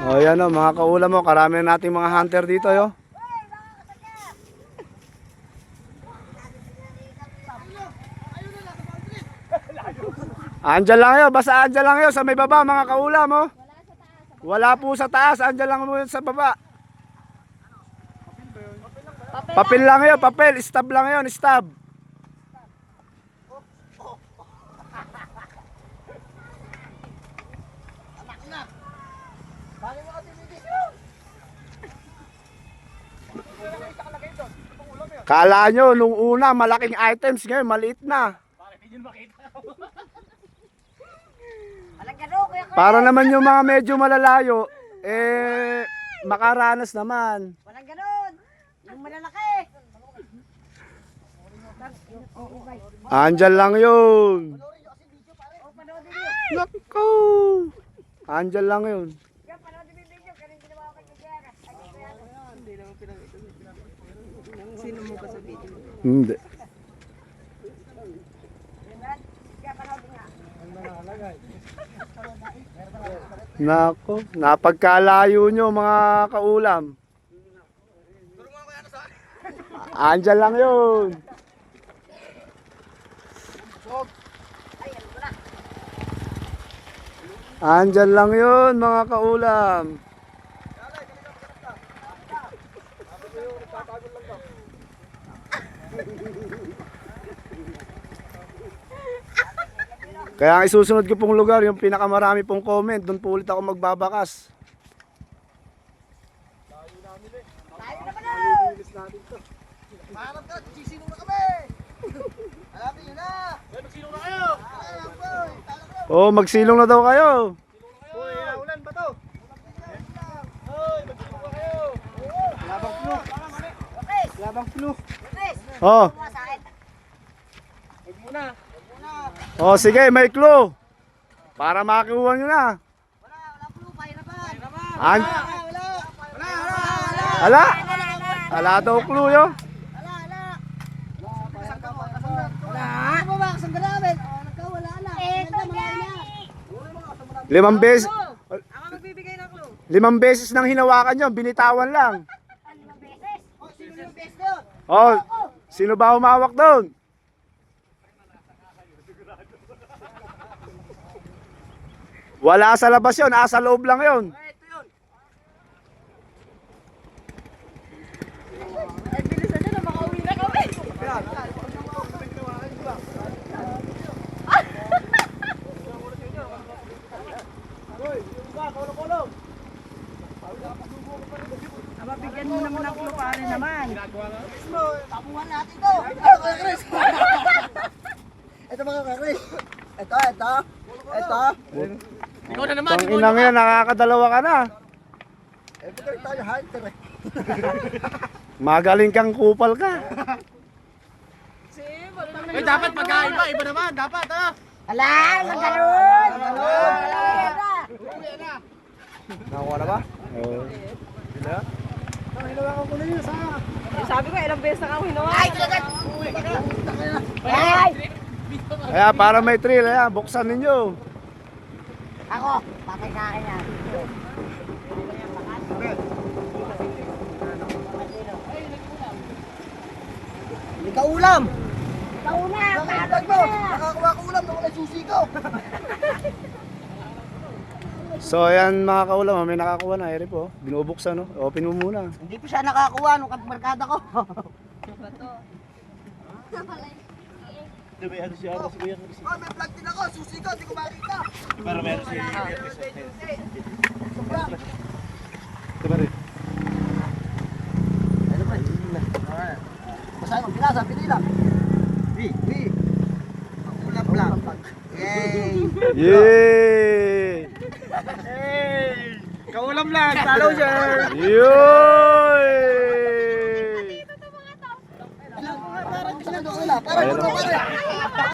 O yan o, mga kaulam mo, karami na nating mga hunter dito yo. Andyan lang yun, basta andyan lang yun sa may baba mga kaulam mo. Wala po sa taas, andyan lang mo sa baba. Papel, Papel lang yun, papel, stab lang yun, stab. Kala nyo, nung una, malaking items, ngayon, maliit na. Para naman yung mga medyo malalayo, eh, makaranas naman. Walang gano'n. Yung malalaki. Andyan lang yun. Nako! Andyan lang yun. Yan, panoodin mo yung video. Ganun ginawa ko kay Gutierrez. Ay, Gutierrez. Hindi. Nako, napagkalayo nyo mga kaulam. Andyan lang yun. Andyan lang yun mga kaulam. Kaya ang isusunod ko pong lugar, yung pinakamarami pong comment, doon po ulit ako magbabakas. Tayo na panood. Maharap ka, sisino na kami! Hanapin nyo na! Magsino na kayo! Oh, magsilong na daw kayo. Uy, ulan ba to? Uy, magsino na kayo! Labang flu! Labang flu! Oh. Huwag muna! oh sige, may clue. Para makuha nyo na. Wala, wala flu, pahirapan. An Wala! Wala! Wala! Ala, Wala, wala. ala daw clue yo. Ito, Jerry. Limang beses, Ako magbibigay ng clue. limang beses nang hinawakan nyo, binitawan lang. Ano beses? Oh, sino yung best doon? Oh, sino ba humawak doon? Wala sa labas yun, asa loob lang yun. Ay, bilisan nyo na, makauwi na kami. Naman ang clue pare naman. Tapuhan natin to! Ito mga Chris! Ito mga Chris! Ito, ito! Ito! Ikaw na naman! Tang inang yan, nakakadalawa ka na. Eh, ito tayo hunter eh. Magaling kang kupal ka. Eh, dapat magkaiba, iba naman, dapat ha! Ala, ang ganun. Nakuha na ba? Oh. Sabi ko, ilang beses na ako hinawa. Ay, Ay! Kaya para may thrill, ayan, buksan ninyo. Ako, patay sa akin yan. Hindi ka ulam! Ikaw na! Nakakuha ka ulam, yung susi ko! So ayan mga kaulam, may nakakuha na, ere po. Binubuksan no. Open mo muna. Hindi pa siya nakakuha nung barkada ko. Diba ano siya ako si Kuya Chris? Oh, may vlog din ako, susi ko, hindi ko makita. Pero meron si Diba rin? Ano ba? Basahin mo, pinasa, pinila. B, B. Ulam lang. Yay! Yay! Kaulam lang, talo sir! Yoy! Parang gusto na doon wala. Parang gusto na